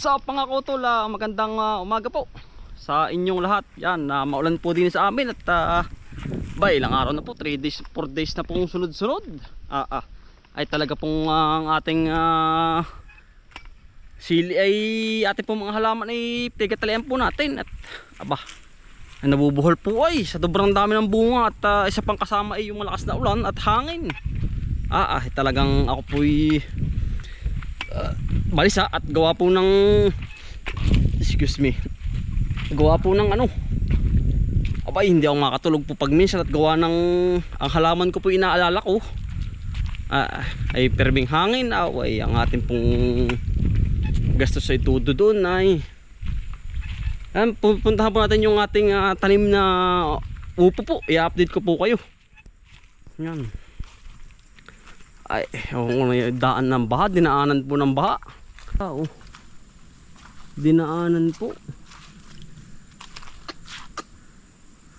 What's up mga kutol? Ah, magandang ah, umaga po sa inyong lahat. Yan, na maulan po din sa amin at ah, ba ilang araw na po, 3 days, 4 days na pong sunod-sunod. Ah, ah, ay talaga pong ah, ang ating ah, sili ay ating pong mga halaman ay pigatalian po natin at aba, ay nabubuhol po ay sa sobrang dami ng bunga at ah, isa pang kasama ay yung malakas na ulan at hangin. Ah, ah, talagang ako po'y uh, balisa at gawa po ng excuse me gawa po ng ano? Abay hindi ako makatulog po pag minsan at gawa ng ang halaman ko po inaalala ko. Ah, ay perbing hangin away ang ating pong gastos ay tudo doon ay. Ayan, pupuntahan po natin yung ating ah, tanim na upo po. I-update ko po kayo. Yan ay, yung may daan ng baha, dinaanan po ng baha. Ah, oh. Dinaanan po.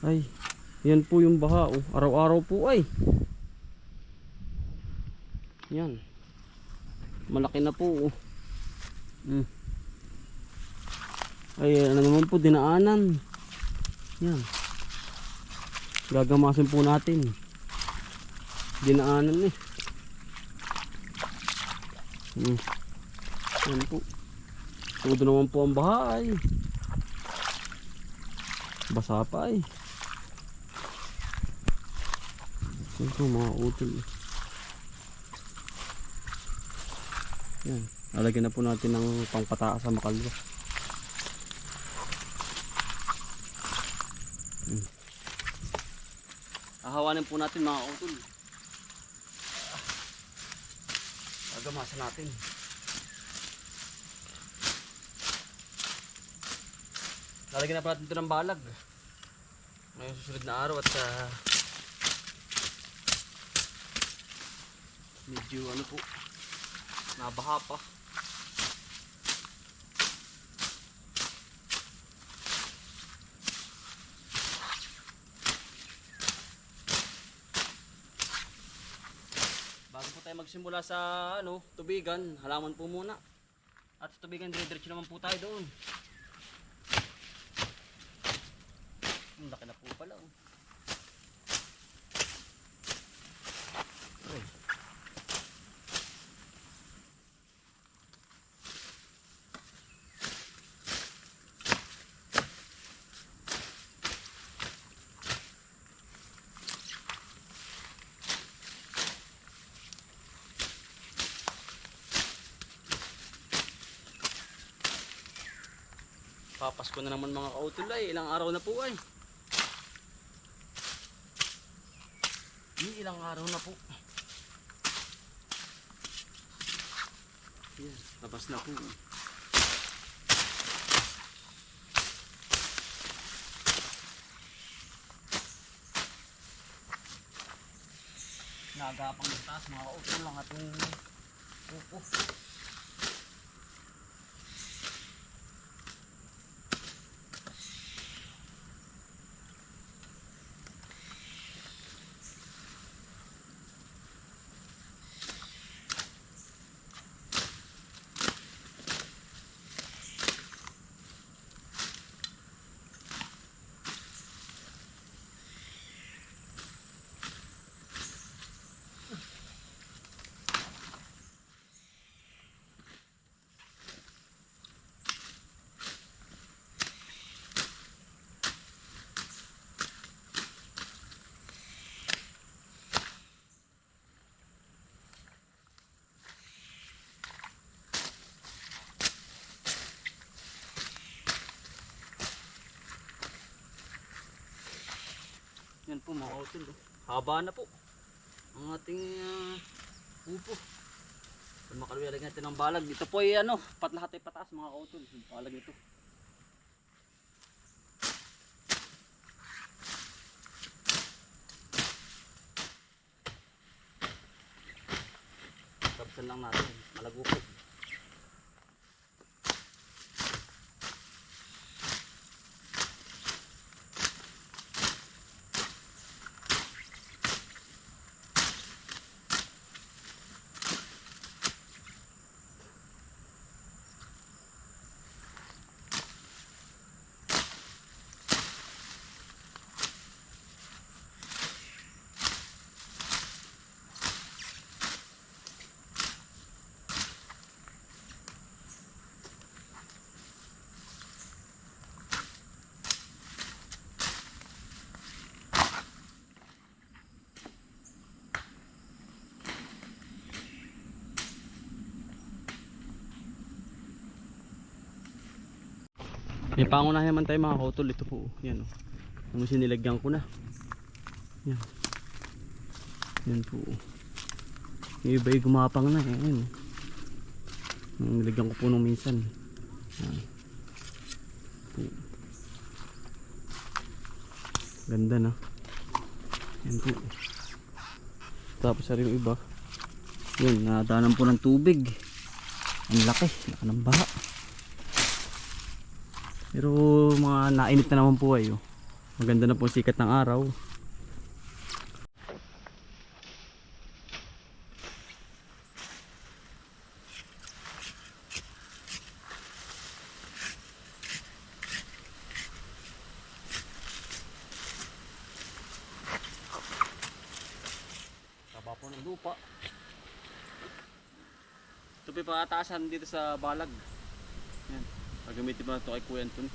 Ay, yan po yung baha. Oh. Araw-araw po ay. Yan. Malaki na po. Oh. Hmm. Ay, ano naman po, dinaanan. Yan. Gagamasin po natin. Dinaanan eh. Hmm. Yan po. Tudo naman po ang bahay. Basa pa eh. Po mga utol. Yan. Lalagyan na po natin ng pangpataas sa makalwa. Hmm. Ahawanin po natin mga utol. Gagamasan natin. Lalagyan na pa natin ito ng balag. Ngayong susunod na araw at uh, medyo ano po nabaha pa. Bago po tayo magsimula sa ano, tubigan, halaman po muna. At sa tubigan, dire-diretso naman po tayo doon. Ang laki na po pala. Oh. Ay. Papasko na naman mga kautol ay. Ilang araw na po ay. Ilang araw na po. Yan, labas na po. Nagapang ng taas mga kautol lang atong upo. Po mga kautol. oh. Haba na po. Ang ating uh, upo. Kung makaluwalag natin ng balag. Ito po ay ano, pat lahat ay pataas mga. Yung balag nito. Tapsan lang natin. Malago May pangunahin naman tayo mga kautol. Ito po. Yan o. Yung sinilagyan ko na. Yan. Yan po. Yung iba yung gumapang na. eh. Yan. Yung nilagyan ko po nung minsan. Yan. Po. Ganda na. Yan po. Tapos sa yung iba. Yun, nadaanan po ng tubig. Ang laki. Laki ng baha. Pero mga nainit na naman po ay oh. Maganda na po sikat ng araw. Taba po ng lupa. Ito po yung pakataasan dito sa balag. Yan. Pagamitin mo na ito kay Kuya Anton.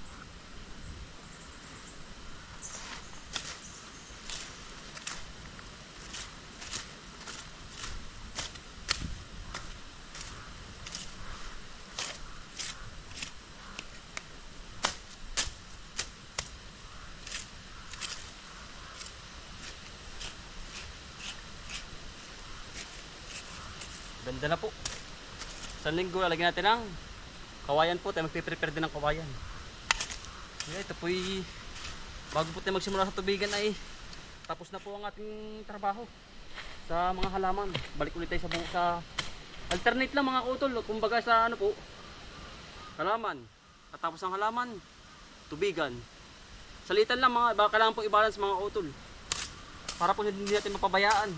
Ganda na po. Sa linggo, lalagyan natin ng kawayan po. Tayo magpiprepare din ng kawayan. Yeah, ito po bago po tayo magsimula sa tubigan ay tapos na po ang ating trabaho sa mga halaman. Balik ulit tayo sa, sa alternate lang mga utol. Kumbaga sa ano po, halaman. At tapos ang halaman, tubigan. Salitan lang mga, baka kailangan po i-balance mga utol. Para po hindi natin mapabayaan.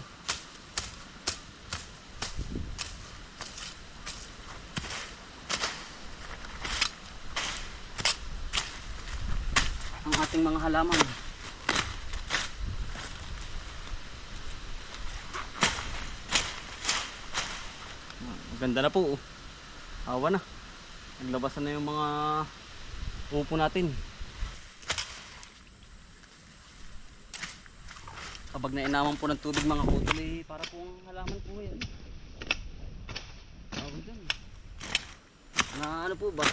ang ating mga halaman. Maganda na po. Awa na. Naglabasan na yung mga upo natin. Kapag nainaman po ng tubig mga kutol eh, para pong halaman po yan. Tawag dyan. Na ano po ba?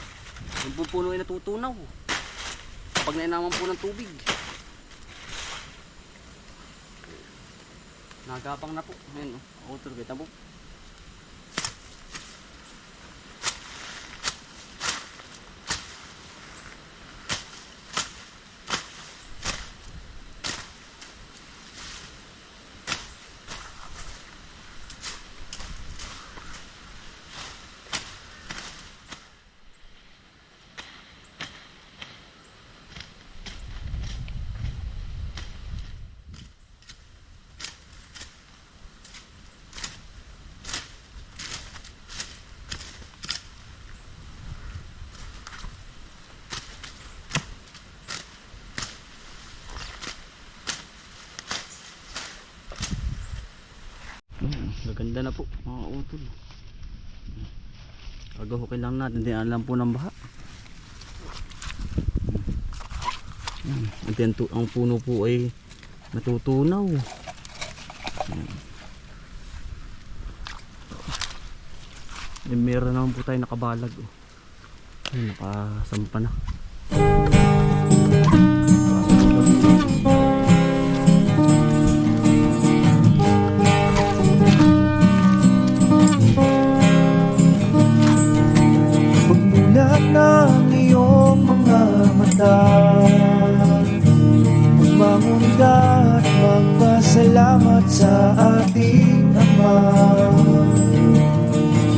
Yung pupuno ay natutunaw. Kapag nainaman po ng tubig. Nagapang na po. Ayan o. Oh. Kita po. Hmm, Gaganda na po mga utol. Agahukin lang natin. Hindi alam po ng baha. Yan. Ito yan to- ang puno po ay natutunaw. Yan. Eh, meron naman po tayo nakabalag. Oh. Ay, nakasampa na. Pagmulat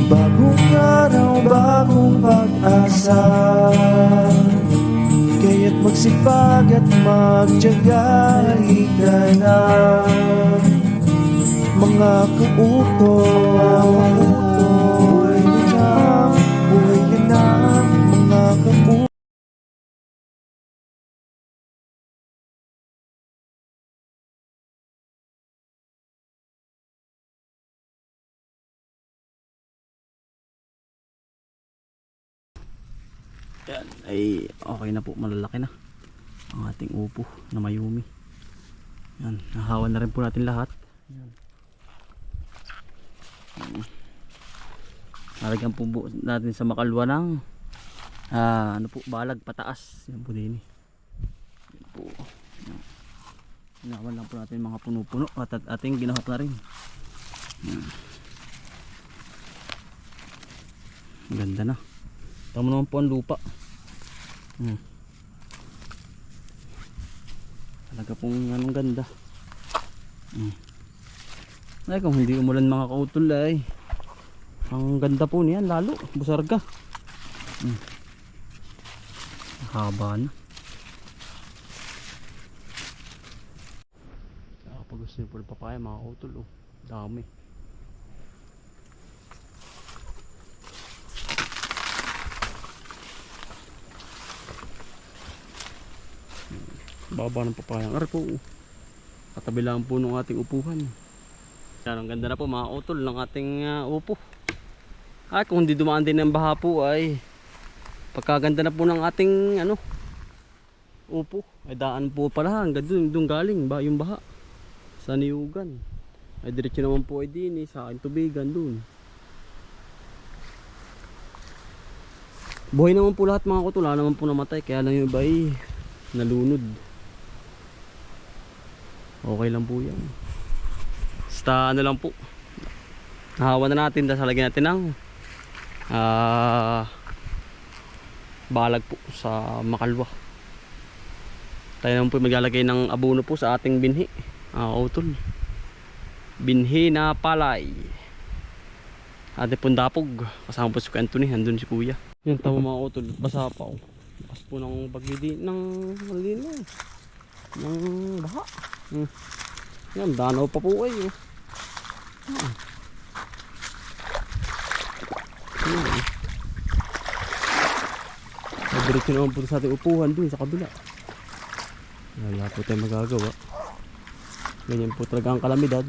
Bagong araw, bagong pag-asa. Kaya't magsipag at magtyaga Halika na. Mga Buhay Yan, ay okay na po, malalaki na ang ating upo na mayumi. Yan, nahawan na rin po natin lahat. Yan. Yan. Nalagyan po natin sa makalwa ng Ah, ano po, balag pataas. Yan po din. eh. Yan po. Yan. Inawan lang po natin mga puno-puno at, at ating ginahap na rin. Yan. Ganda na. Tama naman po ang lupa. Hmm. Talaga pong anong ganda. Hmm. Ay kung hindi umulan mga kautol ay. Ang ganda po niyan lalo. Busarga. Hmm. Haba na. Saka pag gusto nyo po ng papaya mga kautol oh. Dami. Baba ng papaya. Ar po. Katabi lang po ng ating upuhan. Yan, ang ganda na po mga utol ng ating ah, upo. Ay, kung hindi dumaan din ng baha po ay pagkaganda na po ng ating ano upo. Ay daan po pala hanggang dun, dun galing ba yung baha sa niyugan. Ay diretso naman po ay din eh, sa aking tubigan dun. Buhay naman po lahat mga kutula naman po namatay kaya lang yung iba ay nalunod. Okay lang po yan. Basta ano lang po. Nahawa na natin dahil lagyan natin ng ah balag po sa makalwa. Tayo naman po maglalagay ng abono po sa ating binhi. Ah, utol. Binhi na palay. Ate pundapog. Kasama po si Kuya Anthony. Andun si Kuya. Yan tama mga utol. Basa pa oh. Bas po ng bagyo din. Ng malino. Ng baha. Hmm. Yan, danaw pa po ay. Oh. Hmm. Ay, diretso naman po sa ating upuhan dun sa kabila. Wala po tayo magagawa. Ganyan po talaga ang kalamidad.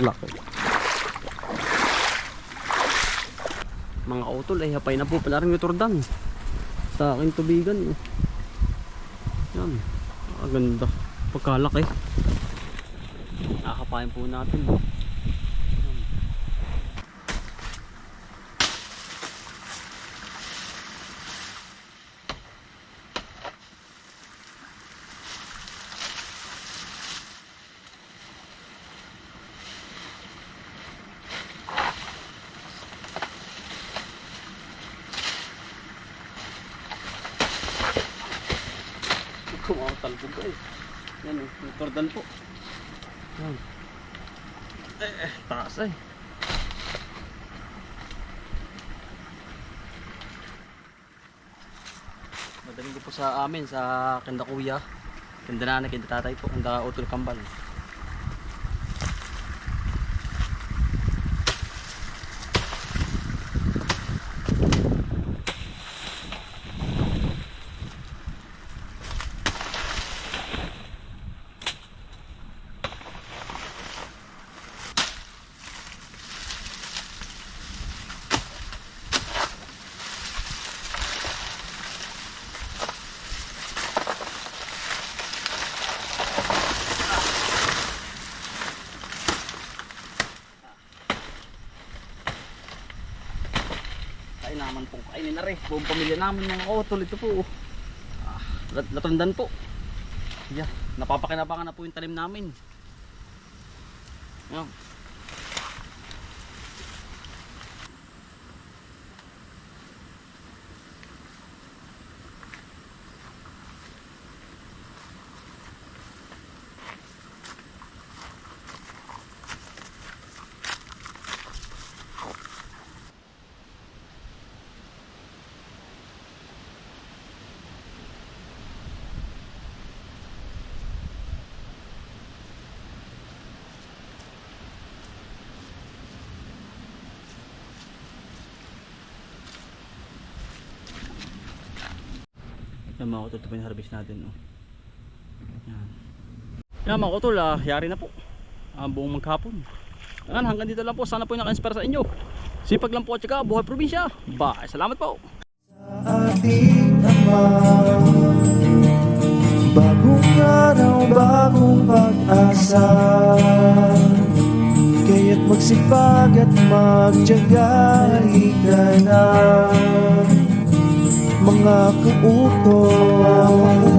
Laki. Mga utol ay hapay na po pala rin yung. Sa aking tubigan. Yan. Ang ganda. Pagkalaki. Nakakapain po natin. Kumakalbog ko eh. Yan eh, yung turdan po. Yan. Eh, eh, taas eh. Madaling po sa amin, sa kanda kuya. Kanda nanay, kanda tatay po, kanda utol kambal. Naman po, kainin na rin. Buong pamilya namin mga utol, ito po. Ah, lat- latundan po. Yeah, napapakinabangan na po yung talim namin. Yan. Yan mga kutol, ito yung harvest natin. Oh. Yan. Yan mga kutol, ah, yari na po. Ang buong maghapon. Yan, hanggang dito lang po. Sana po yung naka-inspire sa inyo. Sipag lang po at saka buhay probinsya. Bye. Salamat po. ating Ama Bagong araw, bagong pag-asa Kaya't magsipag at magtyaga Halika na mga kaupo.